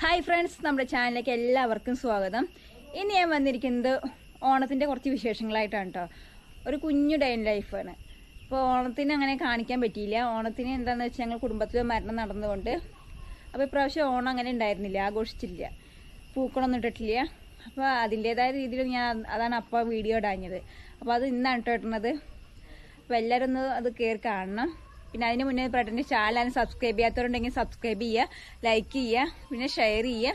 Hi friends നമ്മുടെ ചാനലിലേക്ക് എല്ലാവർക്കും സ്വാഗതം. ഇന്ന് ഞാൻ വന്നിരിക്കുന്നത് ഓണത്തിന്റെ കുറച്ച് വിശേഷങ്ങളായിട്ടാണ് കേട്ടോ ഒരു കുഞ്ഞു ഡേ ഇൻ ലൈഫാണ് അപ്പോൾ ഓണത്തിന് അങ്ങനെ കാണിക്കാൻ പറ്റിയില്ല. ഓണത്തിന് എന്താണെന്ന് വെച്ചാൽ ഞങ്ങൾ കുടുംബത്തിൽ മരണം നടന്നുകൊണ്ട് അപ്പോൾ ഇപ്രാവശ്യം ഓണം അങ്ങനെ ഉണ്ടായിരുന്നില്ല ആഘോഷിച്ചില്ല. പൂക്കളൊന്നും ഇട്ടിട്ടില്ല. അപ്പോൾ അതിന്റേതായ രീതിയിൽ ഞാൻ അതാണ് അപ്പോൾ വീഡിയോ ഇടാഞ്ഞത്. അപ്പോൾ അത് ഇന്നാണ് കേട്ടോ ഇടുന്നത്. അപ്പോൾ എല്ലാവരും ഒന്ന് അത് കയറി കാണണം. പിന്നെ അതിന് മുന്നേ പ്രേട്ടന്റെ ചാനലാണ് സബ്സ്ക്രൈബ് ചെയ്യാത്തവരുണ്ടെങ്കിൽ സബ്സ്ക്രൈബ് ചെയ്യുക ലൈക്ക് ചെയ്യുക പിന്നെ ഷെയർ ചെയ്യുക.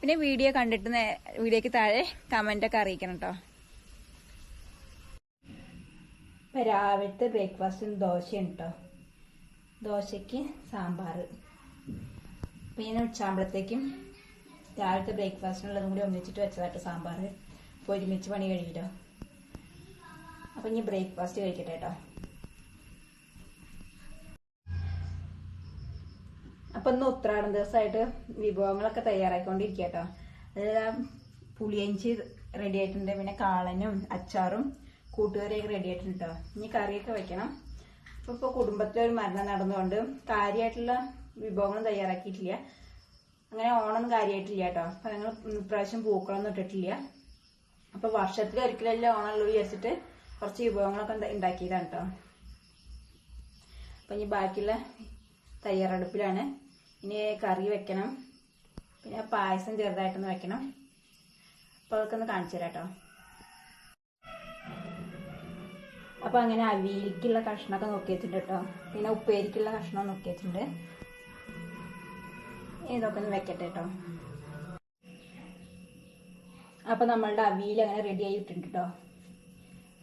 പിന്നെ വീഡിയോ കണ്ടിട്ട് വീഡിയോക്ക് താഴെ കമന്റൊക്കെ അറിയിക്കണം കേട്ടോ ഇപ്പം രാവിലത്തെ ബ്രേക്ക്ഫാസ്റ്റിന് ദോശയാണ് കേട്ടോ ദോശയ്ക്ക് സാമ്പാർ പിന്നെ ഉച്ചാകുമ്പോഴത്തേക്കും രാവിലത്തെ ബ്രേക്ക്ഫാസ്റ്റിനുള്ളതും കൂടി ഒന്നിച്ചിട്ട് വെച്ചതായിട്ട് സാമ്പാർ അപ്പോൾ ഒരുമിച്ച് പണി കഴിക്കട്ടോ അപ്പം ഇനി ബ്രേക്ക്ഫാസ്റ്റ് കഴിക്കട്ടെ കേട്ടോ അപ്പൊ ഇന്ന് ഉത്രാടം ദിവസമായിട്ട് വിഭവങ്ങളൊക്കെ തയ്യാറായിക്കൊണ്ടിരിക്കുക കേട്ടോ അതായത് പുളിയഞ്ചി റെഡി ആയിട്ടുണ്ട്. പിന്നെ കാളനും അച്ചാറും കൂട്ടുകറിയൊക്കെ റെഡി ആയിട്ടുണ്ട് കേട്ടോ ഇനി കറിയൊക്കെ വെക്കണം. അപ്പൊ ഇപ്പൊ കുടുംബത്തിലെ ഒരു മരണം നടന്നുകൊണ്ട് കാര്യമായിട്ടുള്ള വിഭവങ്ങളും തയ്യാറാക്കിയിട്ടില്ല. അങ്ങനെ ഓണം കാര്യമായിട്ടില്ല കേട്ടോ അപ്പൊ ഞങ്ങൾ ഇപ്രാവശ്യം പൂക്കളൊന്നും ഇട്ടിട്ടില്ല അപ്പൊ വർഷത്തിൽ ഒരിക്കലല്ലേ ഓണമുള്ളൂ വിചാരിച്ചിട്ട് കുറച്ച് വിഭവങ്ങളൊക്കെ ഉണ്ടാ- ഉണ്ടാക്കിയതാണ് കേട്ടോ അപ്പൊ ഇനി ബാക്കിയുള്ള തയ്യാറെടുപ്പിലാണ് ഇനി കറി വെക്കണം. പിന്നെ പായസം ചെറുതായിട്ടൊന്ന് വെക്കണം. അപ്പോൾ അതൊക്കെ ഒന്ന് കാണിച്ചു തരാം കേട്ടോ അപ്പോൾ അങ്ങനെ അവിയിലേക്കുള്ള കഷ്ണമൊക്കെ നോക്കി വെച്ചിട്ടുണ്ട് കേട്ടോ. പിന്നെ ഉപ്പേരിക്കുള്ള കഷ്ണം നോക്കി വെച്ചിട്ടുണ്ട്. ഇതൊക്കെ ഒന്ന് വെക്കട്ടെ കേട്ടോ. അപ്പോൾ നമ്മളുടെ അവിയിൽ അങ്ങനെ റെഡി ആയി ഇട്ടിട്ടുണ്ട് കേട്ടോ.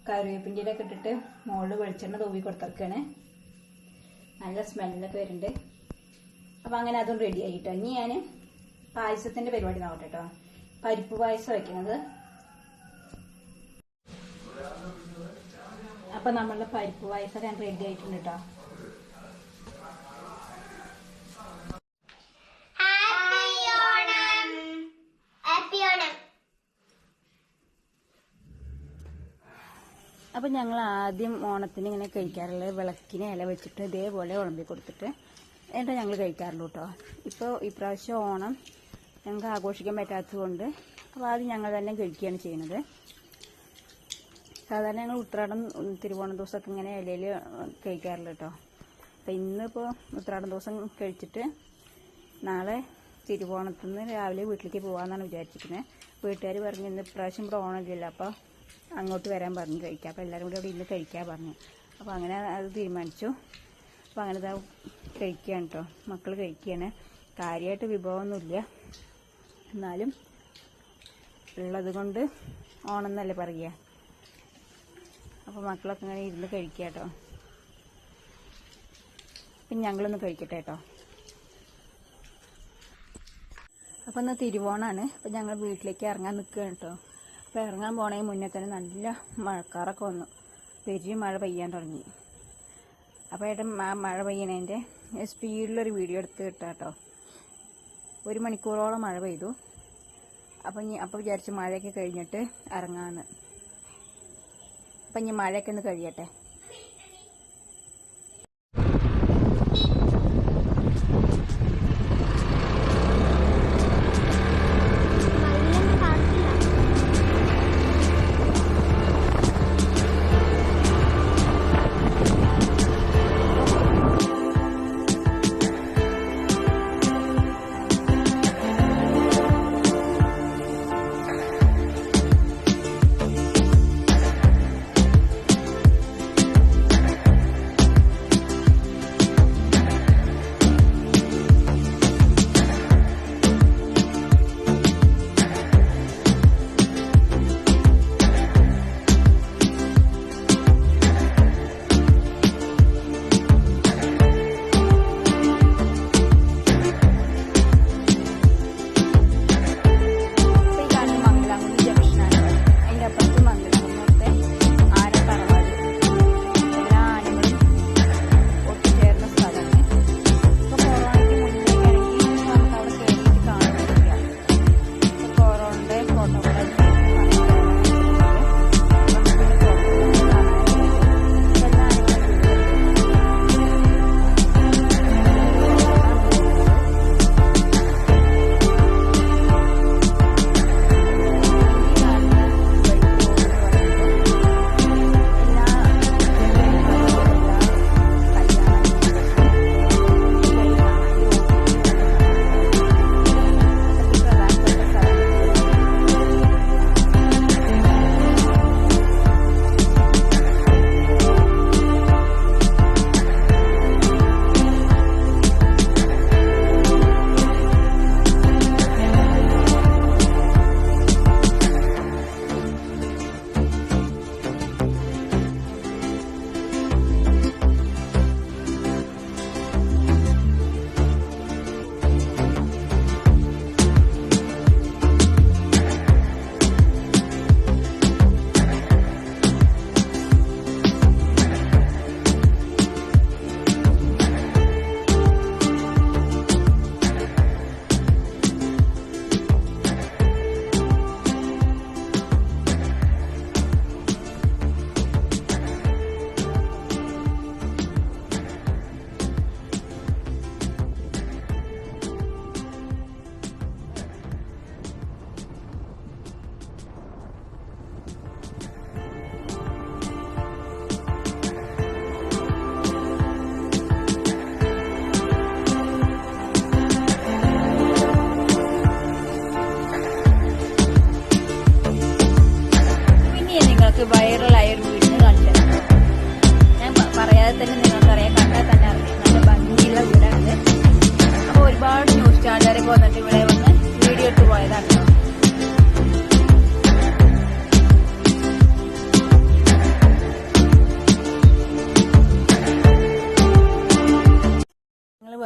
കറിവേപ്പിന്റെ ഒക്കെ ഇട്ടിട്ട് മുകളിൽ വെളിച്ചെണ്ണ തൂവി കൊടുത്തേക്കാണ് നല്ല സ്മെല്ലൊക്കെ വരുന്നുണ്ട്. അപ്പം അങ്ങനെ അതും റെഡി ആയിട്ടോ. ഇനി ഞാൻ പായസത്തിന്റെ പരിപാടി നോക്കട്ടെ കേട്ടോ പരിപ്പ് പായസം വെക്കുന്നത്. അപ്പൊ നമ്മളുടെ പരിപ്പ് പായസം ഞാൻ റെഡി ആയിട്ടുണ്ട് കേട്ടോ അപ്പൊ ഞങ്ങൾ ആദ്യം ഓണത്തിന് ഇങ്ങനെ കഴിക്കാറുള്ളത് വിളക്കിനെ ഇല വെച്ചിട്ട് ഇതേപോലെ ഉളമ്പി കൊടുത്തിട്ട് എന്നിട്ട് ഞങ്ങൾ കഴിക്കാറുള്ളൂ കേട്ടോ ഇപ്പോൾ ഇപ്രാവശ്യം ഓണം ഞങ്ങൾക്ക് ആഘോഷിക്കാൻ പറ്റാത്തതുകൊണ്ട് അപ്പോൾ ആദ്യം ഞങ്ങൾ തന്നെ കഴിക്കുകയാണ് ചെയ്യുന്നത്. സാധാരണ ഞങ്ങൾ ഉത്രാടം തിരുവോണ ദിവസമൊക്കെ ഇങ്ങനെ ഇലയിൽ കഴിക്കാറുള്ളൂ കേട്ടോ അപ്പം ഇന്നിപ്പോൾ ഉത്രാടം ദിവസം കഴിച്ചിട്ട് നാളെ തിരുവോണത്തിൽ നിന്ന് രാവിലെ വീട്ടിലേക്ക് പോകാമെന്നാണ് വിചാരിച്ചിരിക്കുന്നത് വീട്ടുകാർ പറഞ്ഞു ഇന്ന് ഇപ്രാവശ്യം ഇവിടെ ഓണമില്ലല്ലോ അപ്പോൾ അങ്ങോട്ട് വരാൻ പറഞ്ഞു കഴിക്കാം. അപ്പോൾ എല്ലാവരും കൂടി അവിടെ ഇന്ന് കഴിക്കാൻ പറഞ്ഞു. അപ്പോൾ അങ്ങനെ അത് തീരുമാനിച്ചു. അപ്പോൾ അങ്ങനെ ഇതാ കഴിക്കുകയാണ് കേട്ടോ മക്കൾ കഴിക്കുകയാണ് കാര്യമായിട്ട് വിഭവമൊന്നുമില്ല എന്നാലും ഉള്ളത് കൊണ്ട് ഓണമെന്നല്ലേ പറയുക അപ്പോൾ മക്കളൊക്കെ ഇങ്ങനെ ഇരുന്ന് കഴിക്കുക കേട്ടോ പിന്നെ ഞങ്ങളൊന്ന് കഴിക്കട്ടെ കേട്ടോ അപ്പോൾ ഇന്ന് തിരുവോണാണ്. അപ്പോൾ ഞങ്ങൾ വീട്ടിലേക്ക് ഇറങ്ങാൻ നിൽക്കുകയാണ് കേട്ടോ അപ്പോൾ ഇറങ്ങാൻ പോണേ മുന്നേ തന്നെ നല്ല മഴക്കാറൊക്കെ വന്നു. പെരും മഴ പെയ്യാൻ തുടങ്ങി. അപ്പോൾ ഏട്ടൻ മഴ പെയ്യണതിന്റെ സ്പീഡിലൊരു വീഡിയോ എടുത്ത് കിട്ടുക കേട്ടോ ഒരു മണിക്കൂറോളം മഴ പെയ്തു. അപ്പം ഇനി അപ്പോൾ വിചാരിച്ചു മഴയൊക്കെ കഴിഞ്ഞിട്ട് ഇറങ്ങാമെന്ന് അപ്പം ഇനി മഴയൊക്കെ ഒന്ന് കഴിയട്ടെ. നിങ്ങൾക്ക് വൈറലായ ഒരു വീഡിയോ കാണിച്ചു ഞാൻ പറയാതെ തന്നെ നിങ്ങൾക്കറിയാം. കണ്ടാൽ തന്നെ അറിയാം. നല്ല ഭംഗിയുള്ള വീടാണ് അപ്പോൾ ഒരുപാട് ന്യൂസ് ചാനലുകാരൊക്കെ വന്നിട്ട് ഇവിടെ വന്ന് വീഡിയോ ഇട്ട് പോയതാണ്.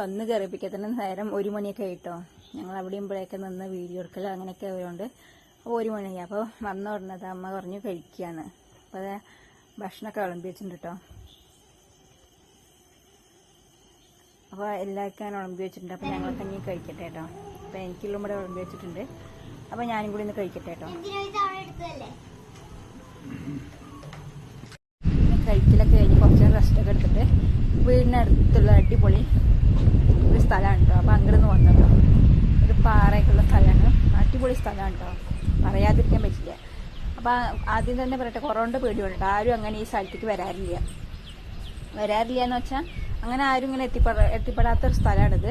വന്ന് കയറിപ്പിക്കത്തിന് നേരം ഒരു മണിയൊക്കെ ആയിട്ടോ. ഞങ്ങൾ അവിടെയും ഇവിടെയൊക്കെ നിന്ന് വീഡിയോ എടുക്കൽ അങ്ങനെയൊക്കെ ആയതുകൊണ്ട് ഒരു മണിയായി. അപ്പോൾ വന്ന ഉടനെ അമ്മ പറഞ്ഞു കഴിക്കുകയാണ് അപ്പോൾ അത് ഭക്ഷണമൊക്കെ വിളമ്പി വെച്ചിട്ടുണ്ട് കേട്ടോ അപ്പോൾ എല്ലാവർക്കും ഞാൻ വിളമ്പി വെച്ചിട്ടുണ്ട്. അപ്പോൾ ഞങ്ങളൊക്കെ ഇനി കഴിക്കട്ടെ കേട്ടോ അപ്പോൾ എനിക്കുള്ള കൂടെ വിളമ്പി വെച്ചിട്ടുണ്ട്. അപ്പോൾ ഞാനും കൂടി ഒന്ന് കഴിക്കട്ടെ കേട്ടോ കഴിക്കലൊക്കെ കഴിഞ്ഞ് കുറച്ച് റെസ്റ്റൊക്കെ എടുത്തിട്ട് വീടിനടുത്തുള്ള അടിപൊളി ഒരു സ്ഥലമാണ് കേട്ടോ അപ്പോൾ അങ്ങോട്ട് നിന്ന് വന്നല്ലോ ഒരു പാറയൊക്കെയുള്ള സ്ഥലമാണ്. അടിപൊളി സ്ഥലമാണ് കേട്ടോ പറയാതിരിക്കാൻ പറ്റില്ല. അപ്പോൾ ആദ്യം തന്നെ പറയട്ടെ കൊറോണ പേടിയുണ്ട്. ആരും അങ്ങനെ ഈ സ്ഥലത്തേക്ക് വരാറില്ല. വരാറില്ല എന്ന് വെച്ചാൽ അങ്ങനെ ആരും ഇങ്ങനെ എത്തിപ്പെടാ എത്തിപ്പെടാത്ത ഒരു സ്ഥലമാണിത്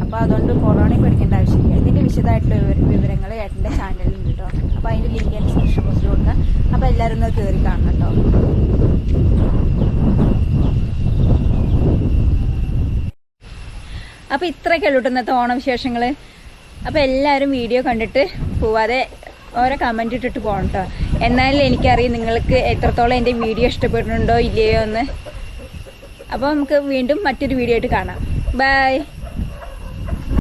അപ്പോൾ അതുകൊണ്ട് കൊറോണ പേടിക്കേണ്ട ആവശ്യമില്ല. ഇതിന്റെ വിശദമായിട്ടുള്ള വിവര- വിവരങ്ങൾ ഏട്ടന്റെ ചാനലിലുണ്ട് കേട്ടോ അപ്പോൾ അതിന്റെ ലിങ്ക് ഞാൻ ഡിസ്ക്രിപ്ഷൻ ബോക്സിൽ കൊടുക്കാം. അപ്പോൾ എല്ലാവരും ഒന്ന് കയറി കാണണം കേട്ടോ അപ്പോൾ ഇത്രയൊക്കെ ഉള്ളൂ ഇന്നത്തെ ഓണം വിശേഷങ്ങൾ അപ്പോൾ എല്ലാവരും വീഡിയോ കണ്ടിട്ട് പോവാതെ ഓരോ കമന്റ് ഇട്ടിട്ട് പോകണം കേട്ടോ എന്നാലും എനിക്കറിയാം നിങ്ങൾക്ക് എത്രത്തോളം എന്റെ വീഡിയോ ഇഷ്ടപ്പെടുന്നുണ്ടോ ഇല്ലയോ എന്ന്. അപ്പോൾ നമുക്ക് വീണ്ടും മറ്റൊരു വീഡിയോ ആയിട്ട് കാണാം. ബൈ